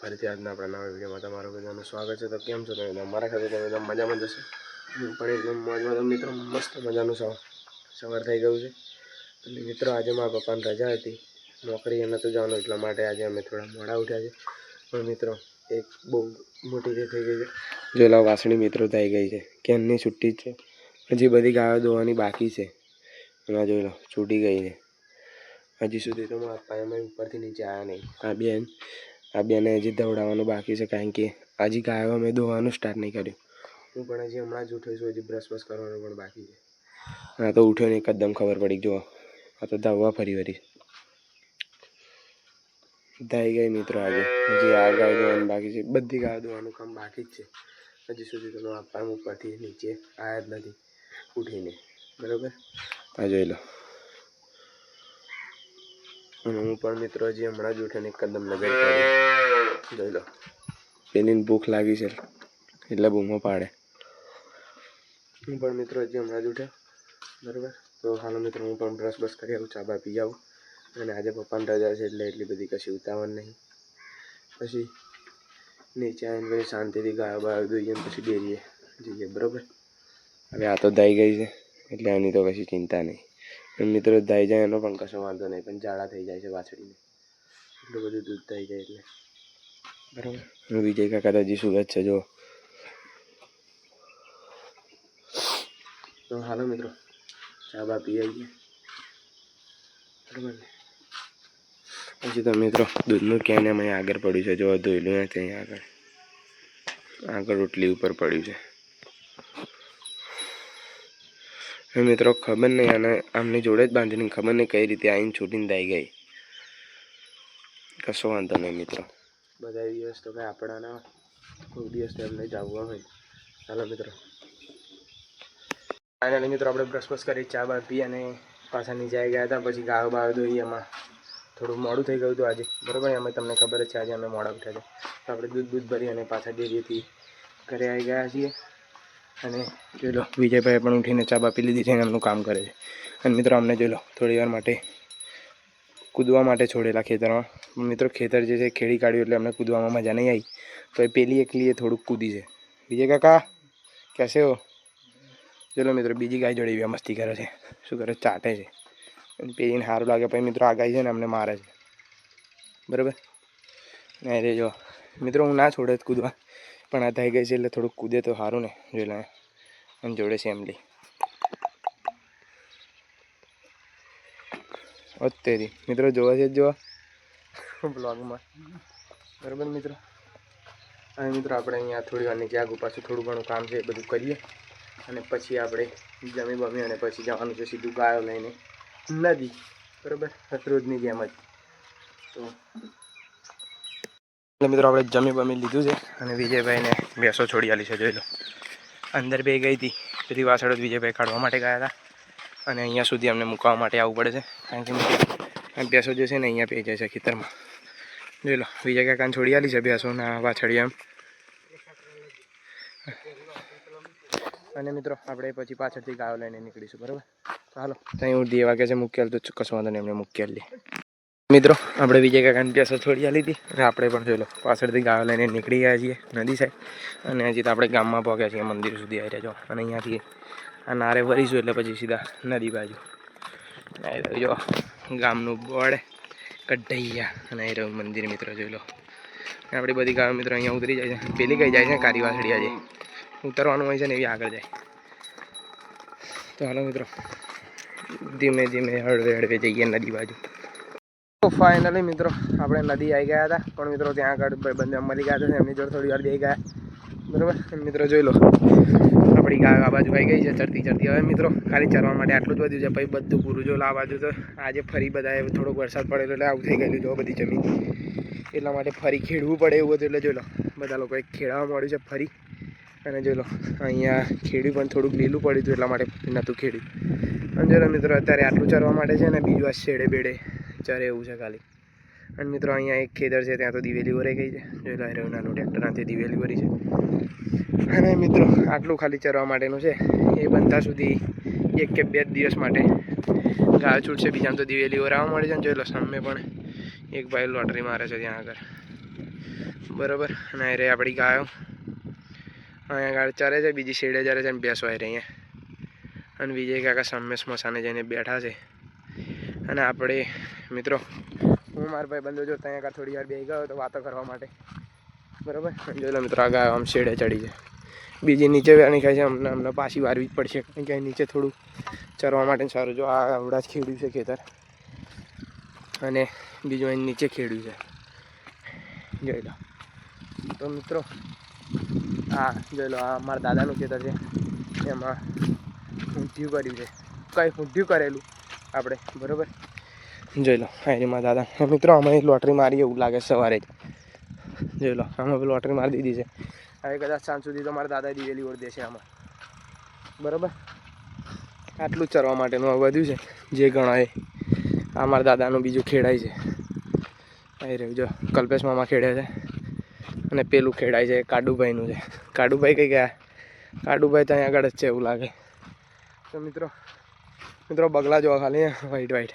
ફરીથી આજના આપણા નવા વિડીયોમાં તમારું બધાનું સ્વાગત છે. તો કેમ છો તમે? મારા ખાતે તમે એકદમ મજામાં જશો પણ એકદમ મોજમાં તો મિત્રો મસ્ત મજાનું સવાર સવાર થઈ ગયું છે. અને મિત્રો આજે મારા પપ્પાની રજા હતી. નોકરીએ નહોતું જવાનું, એટલા માટે આજે અમે થોડા મોડા ઉઠ્યા છે. પણ મિત્રો, એક બહુ મોટી જે થઈ ગઈ છે. જોલા વાસણી મિત્રો થઈ ગઈ છે. કેમની છુટ્ટી જ છે? હજી બધી ગાયો ધોવાની બાકી છે. એમાં જોઈ લો, છૂટી ગઈ છે. હજી સુધી તો મારા એમાં ઉપરથી નીચે આવ્યા નહીં. આ બેન આ બેને હજી દવડાવવાનું બાકી છે કારણ કે હજી ગાયો મેં ધોવાનું સ્ટાર્ટ નહીં કર્યું. હું પણ હજી હમણાં જ ઉઠ્યો છું હજી બ્રશ બ્રશ કરવાનું પણ બાકી છે. હા તો ઉઠ્યો ને એકદમ ખબર પડી જુઓ. આ તો ધાવવા ફરી વળી. ધાઈ ગઈ મિત્રો આજે. હજી આ ગાય દોવાનું બાકી છે. બધી ગાયો ધોવાનું કામ બાકી જ છે. હજી સુધી તમે આપવા ઉપરથી નીચે આવ્યા જ નથી ઉઠીને. બરાબર? આ જોઈ લો. અને હું પણ મિત્રો હજી હમણાં જ ઉઠીને એકદમ નજર કરી જોઈ લો. પેલીને ભૂખ લાગી છે. એટલે બૂમો પાડે. હું પણ મિત્રો હજી હમણાં જ ઉઠ્યો. બરાબર? તો હાલો મિત્રો હું પણ બ્રશ બ્રશ કરી આવું ચા બા પી આવું. અને આજે પપ્પાને રજા છે એટલે એટલી બધી કશી ઉતાવળ નહીં. પછી નીચે આવીને પછી શાંતિથી ગાયો બાયો દોઈએ પછી ડેરીએ જઈએ બરાબર? હવે આ તો દાઈ ગઈ છે એટલે આની તો કશી ચિંતા નહીં. પણ મિત્રો દાઈ જાય એનો પણ કશો વાંધો નહીં પણ ઝાડા થઈ જાય છે વાછડીને. એટલું બધું દૂધ થઈ જાય એટલે. બરાબર. હું વિજય કાકા હજી સુરત છે જો. તો હાલો મિત્રો ચા બા પી આવીએ. બરાબર ને? પછી તો મિત્રો દૂધનું કેન એમ અહીંયા આગળ પડ્યું છે જો ધોયેલું નથી ત્યાં આગળ. આગળ રોટલી ઉપર પડ્યું છે. મિત્રો ખબર નહીં અને આમની જોડે જ બાંધીને ખબર નહીં કઈ રીતે આવીને છૂટીને દાઈ ગઈ. કશો વાંધો નહીં મિત્રો. બધા દિવસ તો કાંઈ આપણાના કોઈ દિવસ એમને જવું હોય. ચાલો મિત્રો. ફાઇનલી મિત્રો આપણે બ્રશ બ્રશ કરી, ચા બા પી અને પાછા નીચે ગયા હતા. પછી ગાયો બાયો ધોઈ એમાં થોડું મોડું થઈ ગયું હતું આજે. બરાબર અમે તમને ખબર જ છે, આજે અમે મોડા ઉઠ્યા છે. તો આપણે દૂધ દૂધ ભરી અને પાછા ડેરીથી ઘરે આવી ગયા છીએ. અને જોઈ લો વિજયભાઈ પણ ઉઠીને ચા બાપી લીધી છે અને એમનું કામ કરે છે. અને મિત્રો, અમને જોઈ લો, થોડી માટે કૂદવા માટે છોડેલા ખેતરમાં. મિત્રો, ખેતર જે છે, ખેડી કાઢ્યું એટલે અમને કૂદવામાં મજા નહીં આવી. તો એ પેલી એકલી એ થોડુંક કૂદી છે. વિજય કાકા, કેસે હો? ચલો મિત્રો, બીજી ગાય જોડે એવી મસ્તી કરે છે. શું કરે? ચાટે છે. પેલીને સારું લાગે. પછી મિત્રો, આ ગાય છે ને અમને મારે છે. બરાબર? ને રે જો. મિત્રો, હું ના છોડે કૂદવા. પણ આ થઈ ગઈ છે એટલે થોડુંક કૂદે તો સારું ને, જોઈ લે. અને જોડે છે એમલી અત્યારે. મિત્રો, જોવા છે જોવા. બ્લોગમાં બરાબર મિત્રો? અને મિત્રો, આપણે અહીંયા થોડી વાર નીચે આગળ પાછું થોડું ઘણું કામ છે એ બધું કરીએ. અને પછી આપણે જમી બમી અને પછી જવાનું છે સીધું ગાયો લઈને નદી. બરાબર? રોજની જેમ જ. તો મિત્રો, આપણે જમી બમી લીધું છે અને વિજયભાઈને ભેંસો છોડી આલી છે જોઈ લો. અંદર બે ગઈ હતી. બધી વાસળ જ વિજયભાઈ કાઢવા માટે ગયા હતા. અને અહીંયા સુધી અમને મૂકવા માટે આવવું પડે છે. કારણ કે ભેંસો જે છે ને અહીંયા પી જાય છે ખેતરમાં. જોઈ લો વિજય કાકાને છોડી આલી છે ભેંસોના વાછળી એમ. અને મિત્રો, આપણે પછી પાછળથી ગાયો લઈને નીકળીશું, બરાબર? ચાલો ત્યાં હું બે વાગે છે મૂકેલ, તો કશું વાંધો નહીં, એમને મૂકેલી મિત્રો, આપણે વિજય કાકાની ભેંસો છોડી આલી હતી? અને આપણે પણ જોઈ લો, પાછળથી ગાયો લઈને નીકળી ગયા છીએ નદી સાઈડ. અને હજી તો આપણે ગામમાં પહોંચ્યા છીએ, મંદિર સુધી આવી રહ્યા છો. અને અહીંયાથી આ નારે વરીશું એટલે પછી સીધા નદી બાજુ. રહ્યું જો, ગામનું બોર્ડ, કઢૈયા અને રહ્યું મંદિર મિત્રો જોઈ લો. આપણી બધી ગામ મિત્રો અહીંયા ઉતરી જાય છે. પેલી કઈ જાય છે કારીવાસડી આજે ઉતરવાનું હોય છે ને એવી આગળ જાય. તો હાલો મિત્રો, ધીમે ધીમે હળવે હળવે જઈએ નદી બાજુ. ફાઇનલી મિત્રો, આપણે નદી આવી ગયા હતા, પણ મિત્રો ત્યાં આગળ બંને મળી ગયા હતા, એમની જોડે થોડી વાર જઈ ગયા. બરાબર? મિત્રો જોઈ લો. ગાય આ બાજુ આવી ગઈ છે ચડતી ચડતી. હવે મિત્રો, ખાલી ચરવા માટે આટલું જ વધ્યું છે. પછી બધું પૂરું જો, આ બાજુ તો આજે ફરી બધા થોડોક વરસાદ પડેલો એટલે આવું થઈ ગયેલું જો બધી જમીન. એટલા માટે ફરી ખેડવું પડે એવું હતું એટલે જોઈ લો, બધા લોકોએ ખેડવા મળ્યું છે ફરી. અને જોઈ લો, અહીંયા ખેડ્યું પણ થોડુંક લીલું પડ્યું હતું એટલા માટે નહોતું ખેડ્યું. અને જોઈ લો મિત્રો, અત્યારે આટલું ચરવા માટે છે ને, બીજું આ શેડે બેડે ચરે એવું છે ખાલી. અને મિત્રો, અહીંયા એક ખેતર છે, ત્યાં તો દિવેલી ભરાઈ ગઈ છે. જોઈ લો રહ્યું નાનું ટ્રેક્ટરનાથી દિવેલી વરી છે. અને મિત્રો, આટલું ખાલી ચરવા માટેનું છે. એ બનતા સુધી એક કે બે દિવસ માટે ગાયો છૂટશે. બીજા તો દિવેલી વરાવવા મળે છે ને જોઈ લો, સામે પણ એક ભાઈ લોટરી મારે છે ત્યાં આગળ. બરાબર? અને અહીં રહી આપણી ગાયો. અહીંયા ગાળ ચરે છે, બીજી શેડે ચરે છે અને બેસો રહી અહીંયા. અને વિજય કાકા સામે સ્મશાને જઈને બેઠા છે. અને આપણે, મિત્રો, હું મારા ભાઈ બંધો જો ત્યાં આગળ થોડી વાર બે ગયો તો વાતો કરવા માટે. બરોબર? જોઈ લો મિત્રો, આ ગાયો આમ શેડે ચડી છે બીજી નીચે વેણી ખાય છે અમને અમને પાછી વારવી જ પડશે. કારણ કે નીચે થોડું ચરવા માટે સારું. જો આ આવડા જ ખેડ્યું છે ખેતર. અને બીજું અહીં નીચે ખેડ્યું છે. જોઈ લો. તો મિત્રો હા જોઈ લો, આ મારા દાદાનું ખેતર છે. એમાં ઊંધિયું કર્યું છે. કંઈ ઊંધિયું કરેલું? આપણે, બરોબર? જોઈ લો હા મારા દાદા. મિત્રો અમે લોટરી મારી એવું લાગે સવારે જ. જોઈ લો અમે લોટરી મારી દીધી છે. હવે કદાચ સાંજ સુધી તો મારા દાદા દીવેલી ઓળ દેશે આમાં. બરાબર? આટલું જ ચરવા માટેનું હવે વધ્યું છે. જે ગણાય આ મારા દાદાનું બીજું ખેડાય છે. અહીં રહ્યું, જો, કલ્પેશ મામા ખેડે છે. અને પેલું ખેડાય છે, કાડુભાઈનું છે. કાડુભાઈ કઈ ગયા? કાડુભાઈ ત્યાં આગળ જ છે એવું લાગે. તો મિત્રો મિત્રો, બગલા જોવા ખાલી વ્હાઈટ વ્હાઈટ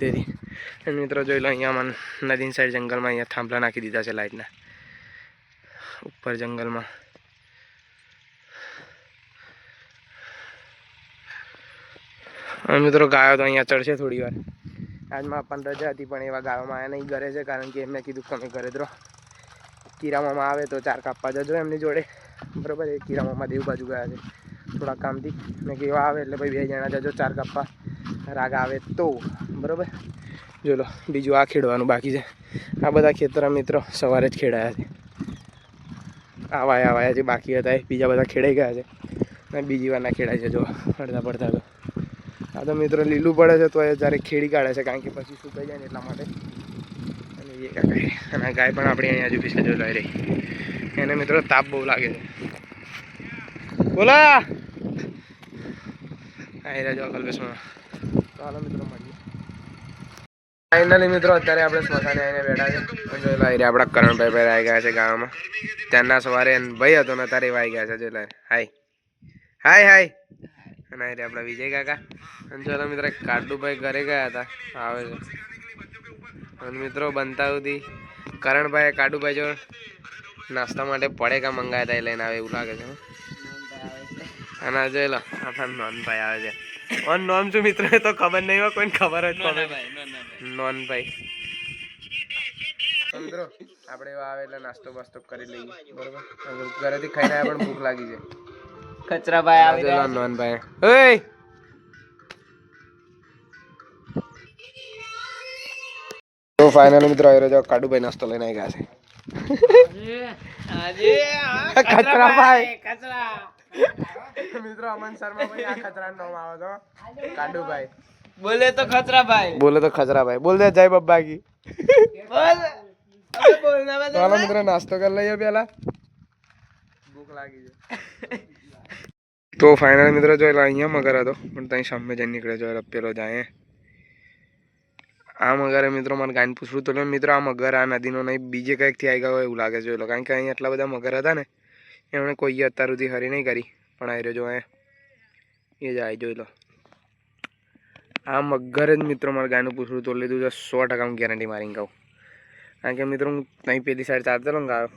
તેરી મિત્રો, જોઈ લો, અહીંયા મને નદીની સાઈડ જંગલમાં અહીંયા થાંભલા નાખી દીધા છે લાઇટના ઉપર જંગલમાં. મિત્રો ગાયો તો અહીંયા ચડશે થોડી વાર. આજમાં પણ રજા હતી, પણ એવા ગાયોમાં આવ્યા નહીં ઘરે છે, કારણ કે એમને કીધું તમે ઘરે દો કિરામામાં આવે તો ચાર કાપવા જજો એમની જોડે. બરાબર, એ કિરામામાં દેવ બાજુ ગયા છે. થોડા કામથી. ને કેવા આવે. એટલે ભાઈ બે જણા જજો, ચાર કાપવા. રાગ આવે તો. બરાબર? જો લો, બીજું આ ખેડવાનું બાકી છે. આ બધા ખેતર મિત્રો સવારે જ ખેડાયા છે. આવાયા આવાયા જે બાકી હતા એ. બીજા બધા ખેડાઈ ગયા છે. અને બીજી વારના ખેડાય છે, જો. અડધા પડતા તો. આ તો મિત્રો લીલું પડે છે, તો એ જ્યારે ખેડી કાઢે છે, કારણ કે પછી સુકાઈ જાય ને એટલા માટે. અને એ કાંઈ અને ગાય પણ આપણી અહીંયા હજુ પીછે જોઈ રહી. એને મિત્રો તાપ બહુ લાગે છે. બોલા! આવી રહ્યા જો કલ્પેશમાં ચાલો મિત્રો ફાઇનલી મિત્રો, અત્યારે આપણે સ્મશાને આવીને બેઠા છે. જોઈ આપણા કરણભાઈ ભાઈ આવી ગયા છે ગામમાં. ત્યાંના સવારે ભાઈ હતો ને અત્યારે આવી ગયા છે. જોઈ લાઈ હાય. હાય હાય. અને આવી આપણા વિજય કાકા. અને જોઈ મિત્ર, કાડુભાઈ ઘરે ગયા હતા. આવે છે. અને મિત્રો, બનતા સુધી કરણભાઈ કાડુભાઈ જો નાસ્તા માટે પડેકા મંગાવ્યા હતા એ લઈને આવે એવું લાગે છે. અને જોઈ લો, આપણા નોનભાઈ આવે છે. ઓન નોમ છું મિત્રો તો ખબર નહીં હોય, કોઈને ખબર જ ખબર નોનભાઈ. મિત્રો આપણે એવા આવે એટલે નાસ્તો બાસ્તો કરી લઈએ. બરોબર? ઘરેથી ખાઈને આવ્યા પણ ભૂખ લાગી છે. કચરાભાઈ આવી ગયા નોનભાઈ. ઓય! તો ફાઇનલી મિત્રો આવી રહ્યો કાડુભાઈ નાસ્તો લઈને આવી ગયા છે. કચરાભાઈ. કચરા. મિત્રો અમન શર્મા ભાઈ આ ખતરા નામ આવે તો. કાડુભાઈ. બોલે તો ખતરાભાઈ. બોલે તો ખજરાભાઈ બોલ દે જય બબ્બા કી બોલ. હવે બોલના બદલે ચાલો મિત્રો નાસ્તો કરી લઈએ પેલા ભૂખ લાગી છે. તો ફાઇનલ મિત્રો જો એટલે અહીંયા મગર હતો. પણ ત્યાં સામે જઈને નીકળે જો પેલો જાય. આ મગરે મિત્રો મને ગાયને પૂછવું તો મિત્રો આ મગર આ નદીનો નહીં બીજે કંઈકથી આવી ગયો હોય એવું લાગે છે. લો કારણ કે અહીંયા એટલા બધા મગર હતા ને એમણે કોઈએ અત્યાર સુધી હરી નહીં કરી. પણ આવી રહ્યો જો એ એ જાય જોઈ લો. આ મગર જ મિત્રો મારે ગાયનું પૂછડું તોડી લીધું છે, સો ટકા હું ગેરંટી મારીને કહું. કારણ કે મિત્રો હું અહીં પેલી સાઈડ ચાલતો હતો ને ગાયો,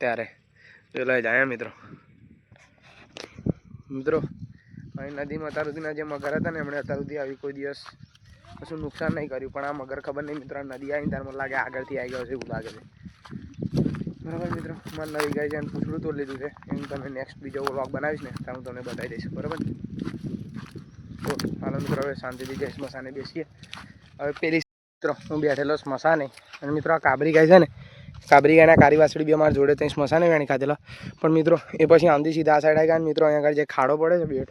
ત્યારે. પેલા જાય મિત્રો. મિત્રો, અહીં નદીમાં અત્યાર સુધીના જે મગર હતા ને, એમણે અત્યાર સુધી આવી કોઈ દિવસ કશું નુકસાન નહીં કર્યું, પણ આ મગર ખબર નહીં મિત્રો નદી આવીને ત્યારે મને લાગે આગળથી આવી ગયો છે એવું લાગે છે. બરાબર મિત્રો, મારે નવી ગાય છે અને પૂછડું તોડી લીધું છે એમ તમે નેક્સ્ટ બીજો વ્લોગ બનાવીશ ને તો હું તમને બતાવી દઈશ. બરાબર? તો હાલો મિત્રો, હવે શાંતિથી જય સ્મશાને બેસીએ. હવે પેલી મિત્રો, હું બેઠેલો સ્મશાને. અને મિત્રો, આ કાબરી ગાય છે ને, કાબરી ગાયના કારી વાસળી બી અમારા જોડે ત્યાં સ્મશાને વેણી ખાધેલા. પણ મિત્રો, એ પછી આમથી સીધા આ સાઈડ આવી ગયા મિત્રો, અહીંયા આગળ જે ખાડો પડે છે બેટ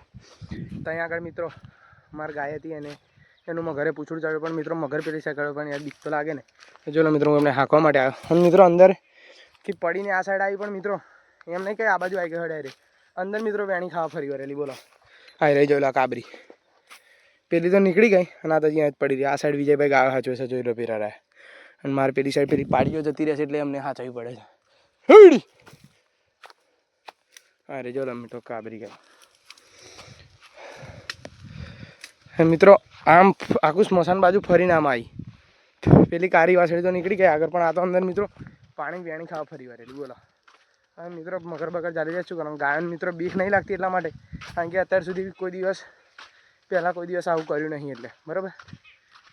ત્યાં આગળ મિત્રો, મારી ગાય હતી અને એનું મગરે પૂછડું ચાલ્યું, પણ મિત્રો મગર પેલી સાઈડ પણ યાર બીક તો લાગે ને. જોલો મિત્રો, હું એમને હાંકવા માટે આવ્યો. અને મિત્રો, અંદર કે પડીને આ સાઈડ આવી, પણ મિત્રો, એમ નહીં કે આ બાજુ આવી ગયો ડાયરેક્ટ. અંદર મિત્રો વેણી ખાવા ફરી વળેલી, બોલો. આવી રહી જોયેલા કાબરી. પેલી તો નીકળી ગઈ અને આ તો અહીંયા જ પડી રહી. આ સાઈડ વિજયભાઈ ગાવા હાચવે છે, જોઈ લો પીરા રહે અને મારે પેલી સાઈડ પેલી પાડીઓ જતી રહેશે એટલે એમને હાચવી પડે છે. અરે જો મિત્રો કાબરી ગઈ હે મિત્રો, આમ આખું સ્મશાન બાજુ ફરીને આમ આવી પેલી કારી વાસળી તો નીકળી ગઈ આગળ, પણ આ તો અંદર મિત્રો પાણી વેણી ખાવા ફરી વળેલી બોલો હવે મિત્રો, મગર બગર ચાલી જાય શું કારણ ગાયન મિત્રો બીક નહીં લાગતી એટલા માટે, કારણ કે અત્યાર સુધી કોઈ દિવસ પહેલાં કોઈ દિવસ આવું કર્યું નહીં એટલે. બરાબર?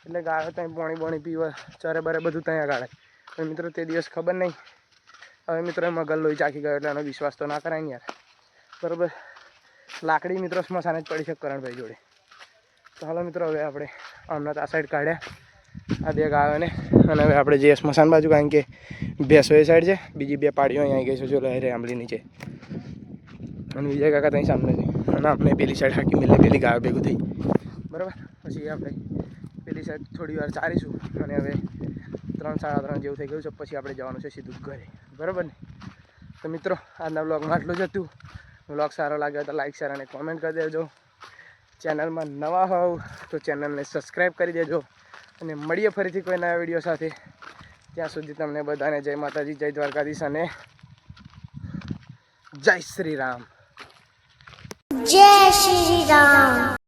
એટલે ગાળે ત્યાં પાણી પાણી પીવા, ચારે બરે બધું ત્યાં ગાળે. પણ મિત્રો તે દિવસ ખબર નહીં. હવે મિત્રો મગલ લોહી ચાખી ગયો એટલે એનો વિશ્વાસ તો ના કરાય ને યાર. બરાબર? લાકડી મિત્રો સ્મશાને જ પડી છે કરણભાઈ જોડે. તો હાલો મિત્રો, હવે આપણે હમણાં આ સાઈડ કાઢ્યા. આ બે ગાયોને અને હવે આપણે જઈએ સ્મશાન બાજુ કારણ કે ભેંસો એ સાઈડ છે, બીજી બે પાડીઓ અહીંયા ગઈ છે, જો લહેરે આંબલી નીચે. અને વિજય કાકા ત્યાં સામે છે. અને આપણે પેલી સાઈડ હાકી મિલે પેલી ગાયો ભેગું થઈ. બરાબર? પછી આપણે પેલી સાઈડ થોડી વાર ચાલીશું અને હવે ત્રણ, સાડા ત્રણ જેવું થઈ ગયું છે, પછી આપણે જવાનું છે સીધું ઘરે. બરાબર ને? તો મિત્રો, આજના બ્લોગમાં આટલું જ હતું. બ્લોગ સારો લાગ્યો તો લાઈક શેર અને કોમેન્ટ કરી દેજો. ચેનલમાં નવા હોવ તો ચેનલને સબસ્ક્રાઈબ કરી દેજો. અને મળીએ ફરીથી કોઈ નવા વીડિયો સાથે. ત્યાં સુધી તમને બધાને જય માતાજી, જય દ્વારકાધીશ અને જય શ્રી રામ. જય શ્રી રામ